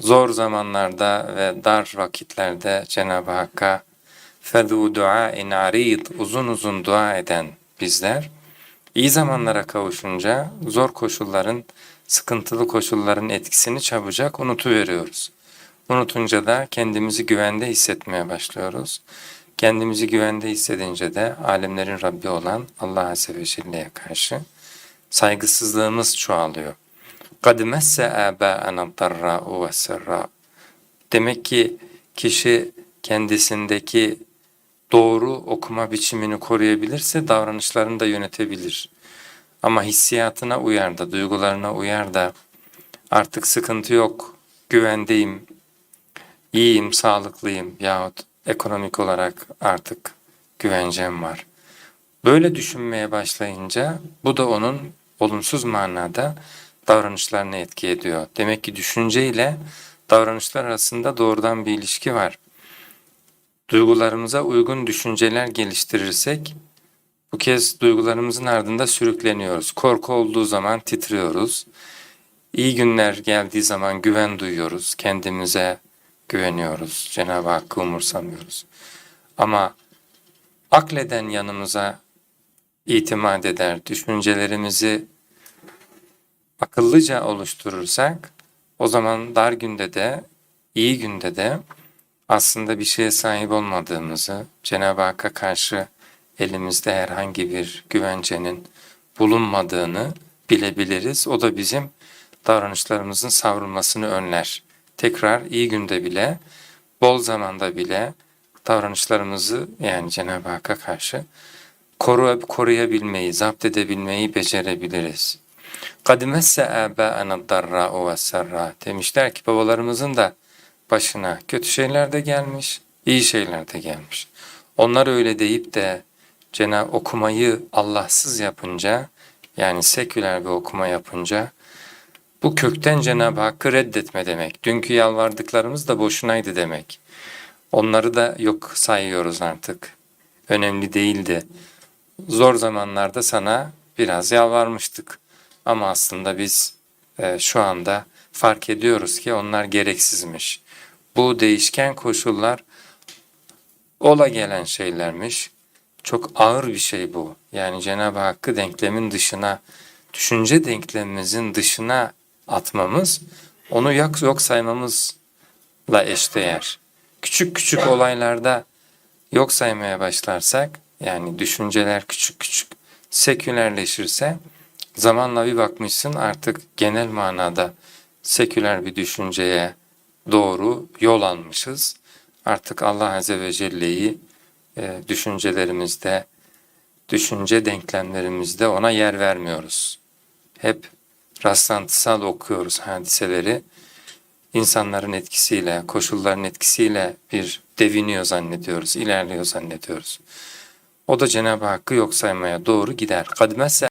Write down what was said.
Zor zamanlarda ve dar vakitlerde Cenab-ı Hakk'a فَذُوا دُعَاءٍ عَرِيض Uzun uzun dua eden bizler, iyi zamanlara kavuşunca zor koşulların, sıkıntılı koşulların etkisini çabucak unutuveriyoruz. Unutunca da kendimizi güvende hissetmeye başlıyoruz. Kendimizi güvende hissedince de alemlerin Rabbi olan Allah Azze ve Celle'ye karşı saygısızlığımız çoğalıyor. قَدْ مَسَّ آبَاءَنَا الضَّرَّاءُ وَالسَّرَّاءُ Demek ki kişi kendisindeki doğru okuma biçimini koruyabilirse davranışlarını da yönetebilir. Ama hissiyatına uyar da, duygularına uyar da artık sıkıntı yok, güvendeyim, iyiyim, sağlıklıyım yahut ekonomik olarak artık güvencem var. Böyle düşünmeye başlayınca bu da onun olumsuz manada davranışlarına etki ediyor. Demek ki düşünce ile davranışlar arasında doğrudan bir ilişki var. Duygularımıza uygun düşünceler geliştirirsek bu kez duygularımızın ardında sürükleniyoruz. Korku olduğu zaman titriyoruz. İyi günler geldiği zaman güven duyuyoruz. Kendimize güveniyoruz. Cenab-ı Hakk'ı umursamıyoruz. Ama akleden yanımıza itimat eder, düşüncelerimizi akıllıca oluşturursak o zaman dar günde de iyi günde de aslında bir şeye sahip olmadığımızı, Cenab-ı Hakk'a karşı elimizde herhangi bir güvencenin bulunmadığını bilebiliriz. O da bizim davranışlarımızın savrulmasını önler. Tekrar iyi günde bile, bol zamanda bile davranışlarımızı yani Cenab-ı Hakk'a karşı koru, koruyabilmeyi, zapt edebilmeyi becerebiliriz. قَدْ مَسَّ آبَاءَنَا الضَّرَّاءُ وَالسَّرَّاءُ Demişler ki babalarımızın da başına kötü şeyler de gelmiş, iyi şeyler de gelmiş. Onlar öyle deyip de Cenab okumayı Allahsız yapınca yani seküler bir okuma yapınca bu kökten Cenab-ı Hakk'ı reddetme demek. Dünkü yalvardıklarımız da boşunaydı demek. Onları da yok sayıyoruz artık. Önemli değildi. Zor zamanlarda sana biraz yalvarmıştık. Ama aslında biz e, şu anda fark ediyoruz ki onlar gereksizmiş. Bu değişken koşullar ola gelen şeylermiş. Çok ağır bir şey bu. Yani Cenab-ı Hakk'ı denklemin dışına, düşünce denklemimizin dışına atmamız, onu yok, yok saymamızla eşdeğer. Küçük küçük olaylarda yok saymaya başlarsak, yani düşünceler küçük küçük sekülerleşirse, zamanla bir bakmışsın artık genel manada seküler bir düşünceye doğru yol almışız. Artık Allah Azze ve Celle'yi e, düşüncelerimizde, düşünce denklemlerimizde ona yer vermiyoruz. Hep rastlantısal okuyoruz hadiseleri. İnsanların etkisiyle, koşulların etkisiyle bir deviniyor zannediyoruz, ilerliyor zannediyoruz. O da Cenab-ı Hakk'ı yok saymaya doğru gider. Kadmesse